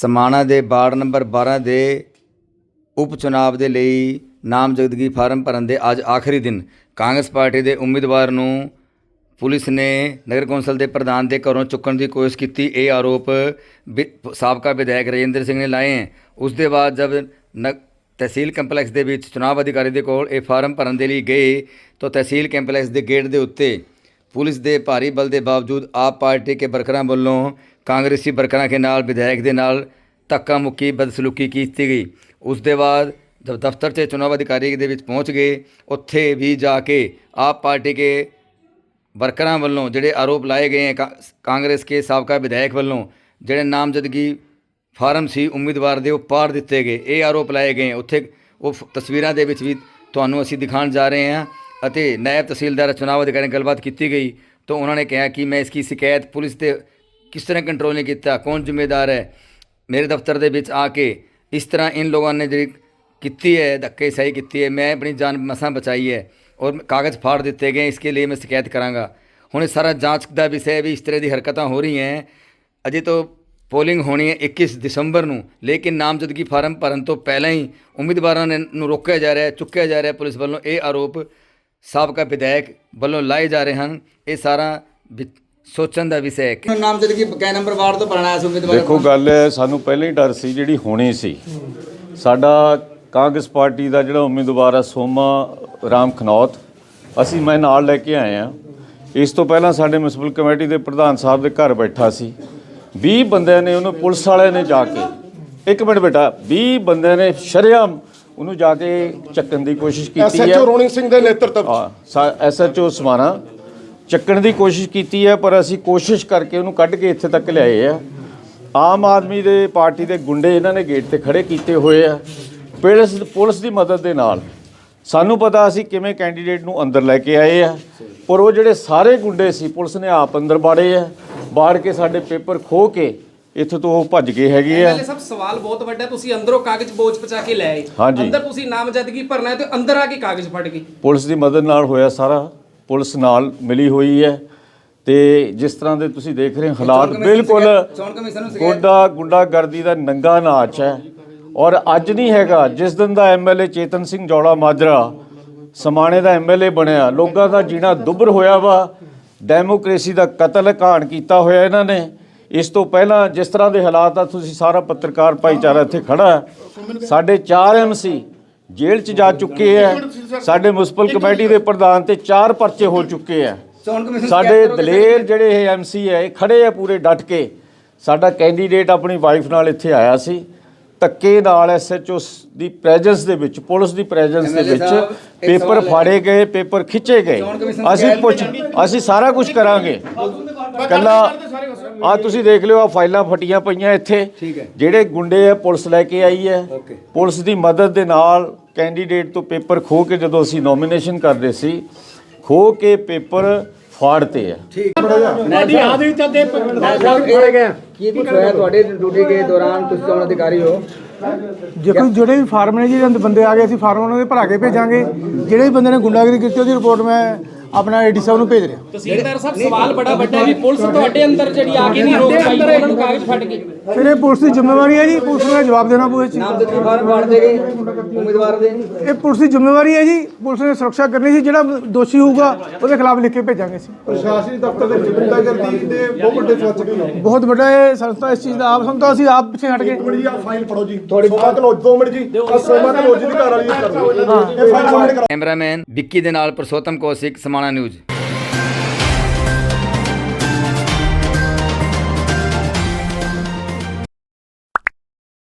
ਸਮਾਣਾ ਦੇ ward number 12 ਦੇ ਉਪ ਚੁਣਾਵ ਦੇ ਲਈ ਨਾਮਜ਼ਦਗੀ ਫਾਰਮ ਭਰਨ ਦੇ ਅੱਜ ਆਖਰੀ ਦਿਨ। ਕਾਂਗਰਸ ਪਾਰਟੀ ਦੇ ਉਮੀਦਵਾਰ ਨੂੰ ਪੁਲਿਸ ਨੇ ਨਗਰ ਕੌਂਸਲ ਦੇ ਪ੍ਰਧਾਨ ਦੇ ਘਰੋਂ ਚੁੱਕਣ ਦੀ ਕੋਸ਼ਿਸ਼ ਕੀਤੀ। ਇਹ ਆਰੋਪ ਵਿ- ਸਾਬਕਾ ਵਿਧਾਇਕ ਰਜਿੰਦਰ ਸਿੰਘ ਨੇ ਲਾਏ ਹੈ। ਉਸ ਦੇ ਬਾਅਦ ਜਦ ਨ- ਤਹਿਸੀਲ ਕੰਪਲੈਕਸ ਦੇ ਵਿੱਚ ਚੁਣਾਵ ਅਧਿਕਾਰੀ ਦੇ ਕੋਲ ਇਹ ਫਾਰਮ ਭਰਨ ਦੇ ਲਈ ਗਏ, ਤਾਂ ਤਹਿਸੀਲ ਕੰਪਲੈਕਸ ਦੇ ਗੇਟ ਦੇ ਉੱਤੇ ਪੁਲਿਸ ਦੇ ਭਾਰੀ ਬਲ ਦੇ ਬਾਵਜੂਦ ਆਪ ਪਾਰਟੀ ਕੇ ਵਰਕਰਾਂ ਵੱਲੋਂ ਕਾਂਗਰਸੀ ਵਰਕਰਾਂ ਦੇ ਨਾਲ, ਵਿਧਾਇਕ ਦੇ ਨਾਲ ਧੱਕਾ ਮੁੱਕੀ ਬਦਸਲੂਕੀ ਕੀਤੀ ਗਈ। ਉਸ ਦੇ ਬਾਅਦ ਜਦ ਦਫ਼ਤਰ 'ਚ ਚੁਣਾਵ ਅਧਿਕਾਰੀ ਦੇ ਵਿੱਚ ਪਹੁੰਚ ਗਏ, ਉੱਥੇ ਵੀ ਜਾ ਕੇ ਆਪ ਪਾਰਟੀ ਕੇ ਵਰਕਰਾਂ ਵੱਲੋਂ ਜਿਹੜੇ ਆਰੋਪ ਲਾਏ ਗਏ ਹੈ, ਕਾ- ਕਾਂਗਰਸ ਕੇ ਸਾਬਕਾ ਵਿਧਾਇਕ ਵੱਲੋਂ, ਜਿਹੜੇ ਨਾਮਜ਼ਦਗੀ ਫਾਰਮ ਸੀ ਉਮੀਦਵਾਰ ਦੇ ਉਹ ਪਾੜ ਦਿੱਤੇ ਗਏ। ਇਹ ਆਰੋਪ ਲਾਏ ਗਏ ਉੱਥੇ ਉਹ ਫ- ਤਸਵੀਰਾਂ ਦੇ ਵਿੱਚ ਵੀ ਤੁਹਾਨੂੰ ਅਸੀਂ ਦਿਖਾਉਣ ਜਾ ਰਹੇ ਹਾਂ ਅਤੇ ਨਾਇਬ ਤਹਿਸੀਲਦਾਰ ਚੁਣਾਵ ਅਧਿਕਾਰੀ ਨਾਲ ਗੱਲਬਾਤ ਕੀਤੀ ਗਈ ਤਾਂ ਉਹਨਾਂ ਨੇ ਕਿਹਾ ਕਿ ਮੈਂ ਇਸ ਦੀ ਸ਼ਿਕਾਇਤ ਪੁਲਿਸ ਦੇ ਕਿਸ ਤਰ੍ਹਾਂ ਕੰਟਰੋਲ ਨਹੀਂ ਕੀਤਾ, ਕੌਣ ਜ਼ਿੰਮੇਦਾਰ ਹੈ? ਮੇਰੇ ਦਫ਼ਤਰ ਦੇ ਵਿੱਚ ਆ ਕੇ ਇਸ ਤਰ੍ਹਾਂ ਇਨ ਲੋਕਾਂ ਨੇ ਜਿਹੜੀ ਕੀਤੀ ਹੈ, ਧੱਕੇ ਸਹੀ ਕੀਤੀ ਹੈ, ਮੈਂ ਆਪਣੀ ਜਾਨ ਮਸਾਂ ਬਚਾਈ ਹੈ ਔਰ ਕਾਗਜ਼ ਫਾੜ ਦਿੱਤੇ ਗਏ ਇਸ ਕੇ ਲਈ ਮੈਂ ਸ਼ਿਕਾਇਤ ਕਰਾਂਗਾ। ਹੁਣ ਇਹ ਸਾਰਾ ਜਾਂਚ ਦਾ ਵਿਸ਼ਾ ਹੈ ਵੀ ਇਸ ਤਰ੍ਹਾਂ ਦੀ ਹਰਕਤਾਂ ਹੋ ਰਹੀਆਂ ਹੈ। ਅਜੇ ਤੋਂ ਪੋਲਿੰਗ ਹੋਣੀ ਹੈ 21 ਦਸੰਬਰ ਨੂੰ, ਲੇਕਿਨ ਨਾਮਜ਼ਦਗੀ ਫਾਰਮ ਭਰਨ ਤੋਂ ਪਹਿਲਾਂ ਹੀ ਉਮੀਦਵਾਰਾਂ ਨੇ ਨੂੰ ਰੋਕਿਆ ਜਾ ਰਿਹਾ ਹੈ, ਚੁੱਕਿਆ ਜਾ ਰਿਹਾ ਹੈ ਪੁਲਿਸ ਵੱਲੋਂ ਇਹ ਆਰੋਪ ਸਾਬਕਾ ਵਿਧਾਇਕ ਵੱਲੋਂ ਲਾਏ ਜਾ ਰਹੇ ਹਨ। ਇਹ ਸਾਰਾ ਸੋਚਣ ਦਾ ਵਿਸ਼ਾ ਹੈ ਨਾਮਜ਼ਦਗੀ ਕੈ ਨੰਬਰ ਵਾਰਡ ਤੋਂ ਭਰਨਾ ਹੈ ਉਮੀਦਵਾਰ ਦੇਖੋ ਗੱਲ ਹੈ ਸਾਨੂੰ ਪਹਿਲਾਂ ਹੀ ਡਰ ਸੀ ਜਿਹੜੀ ਹੋਣੀ ਸੀ। ਸਾਡਾ ਕਾਂਗਰਸ ਪਾਰਟੀ ਦਾ ਜਿਹੜਾ ਉਮੀਦਵਾਰ ਹੈ ਸੋਮਾ ਰਾਮ ਖਨੌਤ ਅਸੀਂ ਮੈਂ ਨਾਲ ਲੈ ਕੇ ਆਏ ਆ ਇਸ ਤੋਂ ਪਹਿਲਾਂ ਸਾਡੇ ਮਿਊਨਿਸਪਲ ਕਮੇਟੀ ਦੇ ਪ੍ਰਧਾਨ ਸਾਹਿਬ ਦੇ ਘਰ ਬੈਠਾ ਸੀ। 20 ਬੰਦਿਆਂ ਨੇ ਉਹਨੂੰ ਪੁਲਿਸ ਵਾਲਿਆਂ ਨੇ ਜਾ ਕੇ ਇੱਕ ਮਿੰਟ ਬੇਟਾ 20 ਬੰਦਿਆਂ ਨੇ ਸ਼ਰੇਆਮ ਉਹਨੂੰ ਜਾ ਕੇ ਚੱਕਣ ਦੀ ਕੋਸ਼ਿਸ਼ ਕੀਤੀ ਹੈ ਐਸਐਚਓ ਰੋਣਿੰਗ ਸਿੰਘ ਦੇ ਨੇਤਰਤਵ ਹਾਂ ਐਸਐਚਓ ਸਮਾਣਾ ਚੱਕਣ ਦੀ ਕੋਸ਼ਿਸ਼ ਕੀਤੀ ਹੈ ਪਰ ਅਸੀਂ ਕੋਸ਼ਿਸ਼ ਕਰਕੇ ਉਹਨੂੰ ਕੱਢ ਕੇ ਇੱਥੇ ਤੱਕ ਲਿਆਏ ਆ। ਆਮ ਆਦਮੀ ਦੇ ਪਾਰਟੀ ਦੇ ਗੁੰਡੇ ਇਹਨਾਂ ਨੇ ਗੇਟ ਤੇ ਖੜੇ ਕੀਤੇ ਹੋਏ ਆ। ਪੁਲਿਸ ਪੁਲਿਸ ਦੀ ਮਦਦ ਦੇ ਨਾਲ ਸਾਨੂੰ ਪਤਾ ਅਸੀਂ ਕਿਵੇਂ ਕੈਂਡੀਡੇਟ ਨੂੰ ਅੰਦਰ ਲੈ ਕੇ ਆਏ ਆ। ਪਰ ਉਹ ਜਿਹੜੇ ਸਾਰੇ ਗੁੰਡੇ ਸੀ ਪੁਲਿਸ ਨੇ ਆਪ ਅੰਦਰ ਬਾੜੇ ਆ। ਬਾੜ ਕੇ ਸਾਡੇ ਪੇਪਰ ਖੋ ਕੇ ਇੱਥੋਂ ਤੋਂ ਉਹ ਭੱਜ ਗਏ ਹੈਗੇ ਆ। ਸਾਹਿਬ ਸਵਾਲ ਬਹੁਤ ਵੱਡਾ। ਤੁਸੀਂ ਅੰਦਰੋਂ ਕਾਗਜ਼ ਬੋਝ ਪਚਾ ਕੇ ਲੈ ਆਏ। ਹਾਂਜੀ। ਅੰਦਰ ਤੁਸੀਂ ਨਾਮਜ਼ਦਗੀ ਭਰਨਾ ਹੈ ਤੇ ਅੰਦਰ ਆ ਕੇ ਕਾਗਜ਼ ਫੜ ਗਏ ਪੁਲਿਸ ਦੀ ਮਦਦ ਨਾਲ ਹੋਇਆ ਸਾਰਾ। ਪੁਲਿਸ ਨਾਲ ਮਿਲੀ ਹੋਈ ਹੈ ਤੇ ਜਿਸ ਤਰ੍ਹਾਂ ਦੇ ਤੁਸੀਂ ਦੇਖ ਰਹੇ ਹੋ ਹਾਲਾਤ ਬਿਲਕੁਲ ਗੁੰਡਾ ਗੁੰਡਾਗਰਦੀ ਦਾ ਨੰਗਾ ਨਾਚ ਹੈ। ਔਰ ਅੱਜ ਨਹੀਂ ਹੈਗਾ ਜਿਸ ਦਿਨ ਦਾ ਐਮਐਲਏ ਚੇਤਨ ਸਿੰਘ ਜੌਲਾ ਮਾਜਰਾ ਸਮਾਣੇ ਦਾ ਐਮਐਲਏ ਬਣਿਆ ਲੋਕਾਂ ਦਾ ਜੀਣਾ ਦੁੱਭਰ ਹੋਇਆ ਵਾ। ਡੈਮੋਕ੍ਰੇਸੀ ਦਾ ਕਤਲ ਘਾਣ ਕੀਤਾ ਹੋਇਆ ਇਹਨਾਂ ਨੇ। ਇਸ ਤੋਂ ਪਹਿਲਾਂ ਜਿਸ ਤਰ੍ਹਾਂ ਦੇ ਹਾਲਾਤ ਆ ਤੁਸੀਂ ਸਾਰਾ ਪੱਤਰਕਾਰ ਭਾਈਚਾਰਾ ਇੱਥੇ ਖੜਾ ਸਾਡੇ 4 ਐਮਸੀ ਜੇਲ੍ਹ 'ਚ ਜਾ ਚੁੱਕੇ ਆ ਸਾਡੇ ਮਿਊਨਿਸਪਲ ਕਮੇਟੀ ਦੇ ਪ੍ਰਧਾਨ ਤੇ 4 ਪਰਚੇ ਹੋ ਚੁੱਕੇ ਕਮਿਸ਼ਨ ਸਾਡੇ ਦਲੇਰ ਜਿਹੜੇ ਇਹ ਐਮਸੀ ਹੈ ਇਹ ਖੜੇ ਆ ਪੂਰੇ ਡਟ ਕੇ। ਸਾਡਾ ਕੈਂਡੀਡੇਟ ਆਪਣੀ ਵਾਈਫ ਨਾਲ ਇੱਥੇ ਆਇਆ ਸੀ। ਧੱਕੇ ਨਾਲ ਐਸਐਚਓ ਦੀ ਪ੍ਰੈਜ਼ੈਂਸ ਦੇ ਵਿੱਚ ਪੁਲਿਸ ਦੀ ਪ੍ਰੈਜ਼ੈਂਸ ਦੇ ਵਿੱਚ ਪੇਪਰ। ਫਾੜੇ ਗਏ ਪੇਪਰ ਖਿੱਚੇ ਗਏ। ਅਸੀਂ ਪੁੱਛ ਅਸੀਂ ਸਾਰਾ ਕੁਝ ਕਰਾਂਗੇ। ਕੱਲਾ ਆ ਤੁਸੀਂ ਦੇਖ ਲਿਓ ਆ ਫਾਈਲਾਂ ਫਟੀਆਂ ਪਈਆਂ ਇੱਥੇ। ਠੀਕ ਹੈ। ਜਿਹੜੇ ਗੁੰਡੇ ਆ ਪੁਲਿਸ ਲੈ ਕੇ ਆਈ ਹੈ. ਪੁਲਿਸ ਦੀ ਮਦਦ ਦੇ ਨਾਲ ਕੈਂਡੀਡੇਟ ਤੋਂ ਪੇਪਰ ਖੋ ਕੇ ਜਦੋਂ ਅਸੀਂ ਨੋਮੀਨੇਸ਼ਨ ਕਰਦੇ ਸੀ ਖੋ ਕੇ ਪੇਪਰ ਫਾੜਤੇ ਆ। ਕੀ ਕੁਝ ਹੋਇਆ ਤੁਹਾਡੇ ਡਿਊਟੀ ਦੇ ਦੌਰਾਨ ਤੁਸੀਂ ਚੋਣ ਅਧਿਕਾਰੀ ਹੋ? ਦੇਖੋ ਜਿਹੜੇ ਵੀ ਫਾਰਮ ਨੇ ਜਿਹਦੇ ਅੰਦਰ ਬੰਦੇ ਆ ਗਏ ਅਸੀਂ ਫਾਰਮ ਉਹਨਾਂ ਦੇ ਭਰਾ ਕੇ ਭੇਜਾਂਗੇ। ਜਿਹੜੇ ਵੀ ਬੰਦੇ ਨੇ ਗੁੰਡਾਗਰੀ ਕੀਤੀ ਉਹਦੀ ਰਿਪੋਰਟ ਮੈਂ ਆਪਣਾ ਏਡੀ ਸਾਹਿਬ ਨੂੰ ਭੇਜ ਰਿਹਾ। ਤਹਿਸੀਲਦਾਰ ਸਾਹਿਬ ਸਵਾਲ ਬੜਾ ਵੱਡਾ ਹੈ ਵੀ ਪੁਲਿਸ ਤੁਹਾਡੇ ਅੰਦਰ ਜਿਹੜੀ ਆ ਕੇ ਨਹੀਂ ਰੋਕ ਪਾਈ ਉਹਨਾਂ ਨੂੰ ਕਾਗਜ਼ ਫੜ ਗਏ ਫਿਰ ਇਹ ਪੁਲਿਸ ਦੀ ਜ਼ਿੰਮੇਵਾਰੀ ਹੈ ਜੀ ਪੁਲਿਸ ਨੂੰ ਜਵਾਬ ਦੇਣਾ ਪਊ ਇਸ ਚੀਜ਼ ਦਾ। ਨਾਮਜ਼ਦਗੀ ਫਾਰਮ ਫਾੜ ਦੇ ਗਏ ਉਮੀਦਵਾਰ ਦੇ। ਇਹ ਪੁਲਿਸ ਦੀ ਜ਼ਿੰਮੇਵਾਰੀ ਹੈ ਜੀ ਪੁਲਿਸ ਨੇ ਸੁਰੱਖਿਆ ਕਰਨੀ ਸੀ ਜਿਹੜਾ ਦੋਸ਼ੀ ਹੋਊਗਾ ਉਹਦੇ ਖਿਲਾਫ ਲਿਖ ਕੇ ਭੇਜਾਂਗੇ ਅਸੀਂ। ਪ੍ਰਸ਼ਾਸਨੀ ਦਫ਼ਤਰ ਦੇ ਵਿੱਚ ਗੁੰਡਾਗਰਦੀ ਦੇ ਬਹੁਤ ਵੱਡੇ ਸਵਾਚਕ ਨੇ ਬਹੁਤ ਵੱਡਾ ਇਹ ਸੰਸਥਾ ਇਸ ਚੀਜ਼ ਦਾ ਆਪ ਸੰਤਾ ਅਸੀਂ ਆਪ ਪਿੱਛੇ ਹਟ ਗਏ। ਜੀ ਆ ਫਾਈਲ ਫੜੋ ਜੀ। ਸੋਮਾ ਕਨੋਜ 2 ਮਿੰਟ ਜੀ। ਆ ਸੋਮਾ ਕਨੋਜ ਦੀ ਘਰ ਵਾਲੀ ਕਰ ਦਿਓ ਇਹ ਫਾਈਲ ਸਬਮਿਟ ਕਰੋ ਕੈਮਰਾਮੈਨ ਵਿੱਕੀ ਦੇ ਨਾਲ ਪ੍ਰਸੋਤਮ ਕੌਸ਼ਿਕ ਸਮਾਣਾ ਨਿਊਜ਼